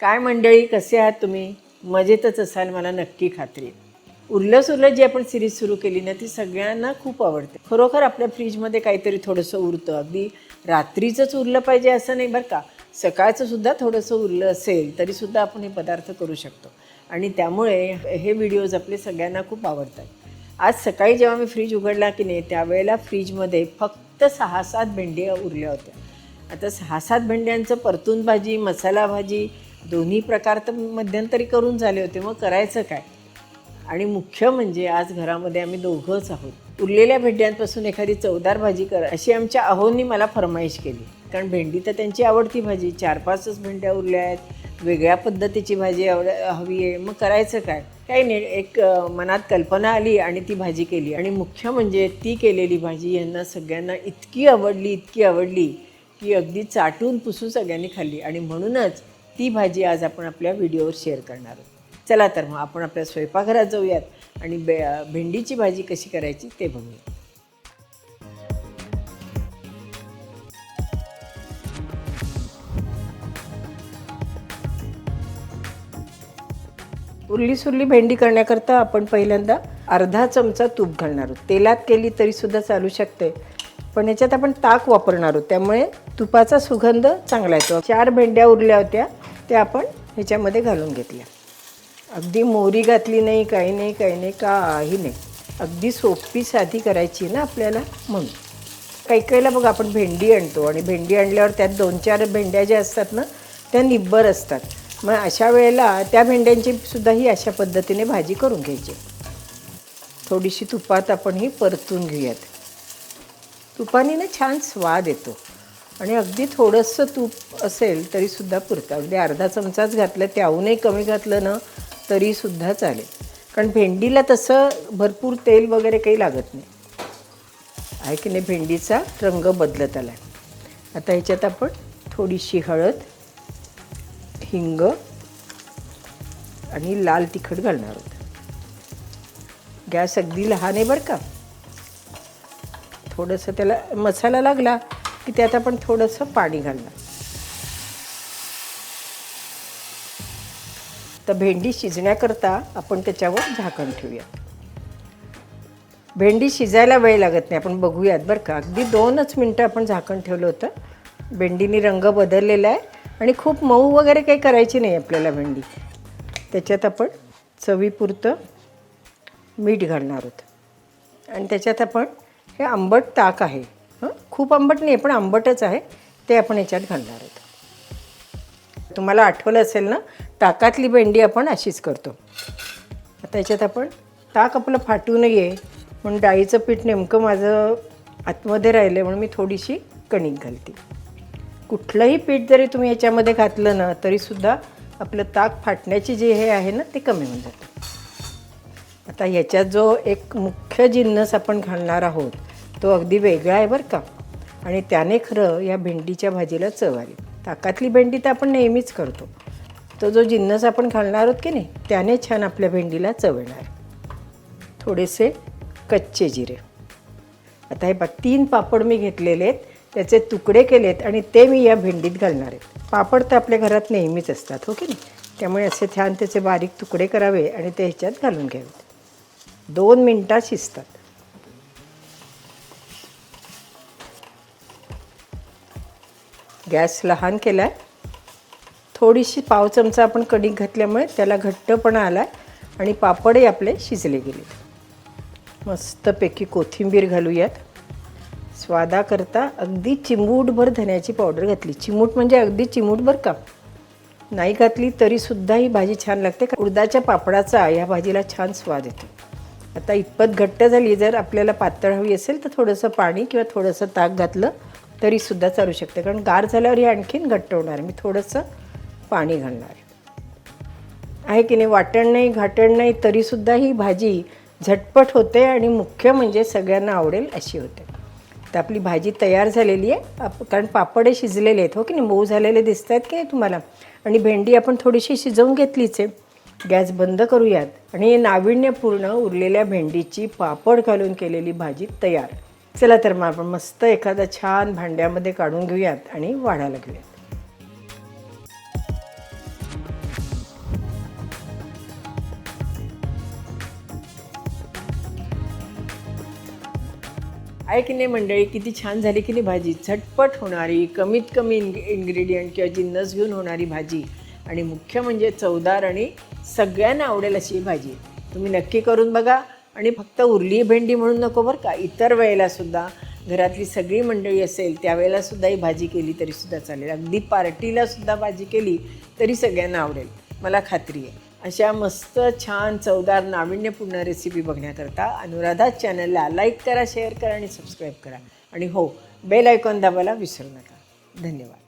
काय मंडळी कसे आहात तुम्ही? मजेतच असाल मला नक्की खात्री उरलं सुरलं जी आपण सिरीज सुरू केली ना ती सगळ्यांना खूप आवडते. खरोखर आपल्या फ्रीजमध्ये काहीतरी थोडंसं उरतं. अगदी रात्रीचंच उरलं पाहिजे असं नाही बरं का? सकाळचं सुद्धा थोडंसं उरलं असेल तरीसुद्धा आपण हे पदार्थ करू शकतो. आणि त्यामुळे हे व्हिडिओज आपले सगळ्यांना खूप आवडतात. आज सकाळी जेव्हा मी फ्रीज उघडला की नाही त्यावेळेला फ्रीजमध्ये फक्त सहा सात भेंड्या उरल्या होत्या. आता सहा सात भेंड्यांचं परतून भाजी मसाला भाजी दोन्ही प्रकार तर मध्यंतरी करून झाले होते. मग करायचं काय? आणि मुख्य म्हणजे आज घरामध्ये आम्ही दोघंच आहोत. उरलेल्या भेंड्यांपासून एखादी चवदार भाजी करा अशी आमच्या अहोंनी मला फरमाईश केली. कारण भेंडी तर त्यांची आवडती भाजी चार पाचच भेंड्या उरल्या आहेत वेगळ्या पद्धतीची भाजी आवड हवी आहे. मग करायचं काय? काही नाही एक मनात कल्पना आली आणि ती भाजी केली. आणि मुख्य म्हणजे ती केलेली भाजी यांना सगळ्यांना इतकी आवडली इतकी आवडली की अगदी चाटून पुसून सगळ्यांनी खाल्ली. आणि म्हणूनच ती भाजी आज आपण आपल्या व्हिडिओवर शेअर करणार आहोत. चला तर मग आपण आपल्या स्वयंपाकघरात जाऊयात आणि बे भेंडीची भाजी कशी करायची ते बघूया. उरली सुरली भेंडी करण्याकरता आपण पहिल्यांदा अर्धा चमचा तूप घालणार आहोत. तेलात केली तरीसुद्धा चालू शकते पण याच्यात आपण ताक वापरणार आहोत. त्यामुळे तुपाचा सुगंध चांगला येतो. चार भेंड्या उरल्या होत्या. ते आपण ह्याच्यामध्ये घालून घेतल्या. अगदी मोरी घातली नाही काही नाही काही नाही काही नाही. अगदी सोपी साधी करायची ना आपल्याला म्हणून. काही काहीला बघ आपण भेंडी आणतो आणि भेंडी आणल्यावर त्यात दोन चार भेंड्या ज्या असतात ना त्या निब्बर असतात. मग अशा वेळेला त्या भेंड्यांची सुद्धा ही अशा पद्धतीने भाजी करून घ्यायची. थोडीशी तुपात आपण ही परतून घेऊयात. तुपाने ना छान स्वाद येतो. आणि अगदी थोडंसं तूप असेल तरीसुद्धा पुरतं. अगदी अर्धा चमचाच घातलं त्याहूनही कमी घातलं ना तरीसुद्धा चालेल. कारण भेंडीला तसं भरपूर तेल वगैरे काही लागत नाही. आहे की नाही? भेंडीचा रंग बदलत आला आता ह्याच्यात आपण थोडीशी हळद हिंग आणि लाल तिखट घालणार आहोत. गॅस अगदी लहान आहे बरं का? थोडंसं त्याला मसाला लागला की त्यात आपण थोडंसं पाणी घालणार. तर भेंडी शिजण्याकरता आपण त्याच्यावर झाकण ठेवूया. भेंडी शिजायला वेळ लागत नाही आपण बघूयात बरं का. अगदी दोनच मिनटं आपण झाकण ठेवलं होतं. भेंडीने रंग बदललेला आहे आणि खूप मऊ वगैरे काही करायची नाही आपल्याला भेंडी. त्याच्यात आपण चवीपुरतं मीठ घालणार आहोत. आणि त्याच्यात आपण हे आंबट ताक आहे. खूप आंबट नाही पण आंबटच आहे. ते आपण याच्यात घालणार आहोत. तुम्हाला आठवलं असेल ना ताकातली भेंडी आपण अशीच करतो. आता याच्यात आपण ताक आपलं फाटू नये म्हणून डाळीचं पीठ नेमकं माझं आतमध्ये राहिलं आहे म्हणून मी थोडीशी कणिक घालते. कुठलंही पीठ जरी तुम्ही याच्यामध्ये घातलं ना तरीसुद्धा आपलं ताक फाटण्याची जे हे आहे ना ते कमी होऊन जातं. आता ह्याच्यात जो एक मुख्य जिन्नस आपण घालणार आहोत तो अगदी वेगळा आहे बरं का. आणि त्याने खरं या भेंडीच्या भाजीला चव आली. ताकातली भेंडी तर आपण नेहमीच करतो. तो जो जिन्नस आपण घालणार आहोत की नाही त्याने छान आपल्या भेंडीला चव येणार. थोडेसे कच्चे जिरे. आता हे बघ तीन पापड मी घेतलेले आहेत. त्याचे तुकडे केलेत आणि ते मी या भेंडीत घालणार आहेत. पापड तर आपल्या घरात नेहमीच असतात हो की नाही? त्यामुळे असे छान त्याचे बारीक तुकडे करावे आणि ते ह्याच्यात घालून घ्यावेत. दोन मिनटात शिजतात. गॅस लहान केला आहे थोडीशी पाव चमचा आपण कणिक घातल्यामुळे त्याला घट्टपणा आला आहे आणि पापडही आपले शिजले गेले. मस्तपैकी कोथिंबीर घालूयात. स्वादाकरता अगदी चिमूटभर धन्याची पावडर घातली. चिमूट म्हणजे अगदी चिमूटभर का? नाही घातली तरीसुद्धा ही भाजी छान लागते. उडदाच्या पापडाचा या भाजीला छान स्वाद येतो. आता इतपत घट्ट झाली जर आपल्याला पातळ हवी असेल तर थोडंसं पाणी किंवा थोडंसं ताक घातलं. तरीसुद्धा चालू शकते. कारण गार झाल्यावर हे आणखीन घट्ट होणार आहे. मी थोडंसं पाणी घालणार आहे. आहे की नाही? वाटण नाही घाटण नाही तरीसुद्धा ही भाजी झटपट होते आणि मुख्य म्हणजे सगळ्यांना आवडेल अशी होते. तर आपली भाजी तयार झालेली आहे. आप कारण पापडे शिजलेले आहेत. हो की नाही? मऊ झालेले दिसत आहेत की नाही तुम्हाला? आणि भेंडी आपण थोडीशी शिजवून घेतलीच आहे. गॅस बंद करूयात. आणि नाविन्यपूर्ण उरलेल्या भेंडीची पापड घालून केलेली भाजी तयार. चला तर मग आपण मस्त एखादा छान भांड्यामध्ये काढून घेऊयात आणि वाढायला घेऊयात. आहे की नाही मंडळी किती छान झाली की नाही भाजी? झटपट होणारी कमीत कमी इन इन्ग्रेडियंट किंवा जिन्नस घेऊन होणारी भाजी. आणि मुख्य म्हणजे चवदार आणि सगळ्यांना आवडेल अशी भाजी. तुम्ही नक्की करून बघा. आणि फक्त उरली भेंडी म्हणून नको बरं का इतर वेळेला सुद्धा घरातली सगळी मंडळी असेल त्यावेळेला सुद्धा ही भाजी केली तरी सुद्धा चालेल. अगदी पार्टीला सुद्धा भाजी केली तरी सगळ्यांना आवडेल. मला खात्री आहे. अशा मस्त छान चवदार नाविन्यपूर्ण रेसिपी बघण्याकरता अनुराधा चॅनलला लाईक करा शेअर करा आणि सबस्क्राईब करा. आणि हो बेल आयकॉन दाबायला विसरू नका. धन्यवाद.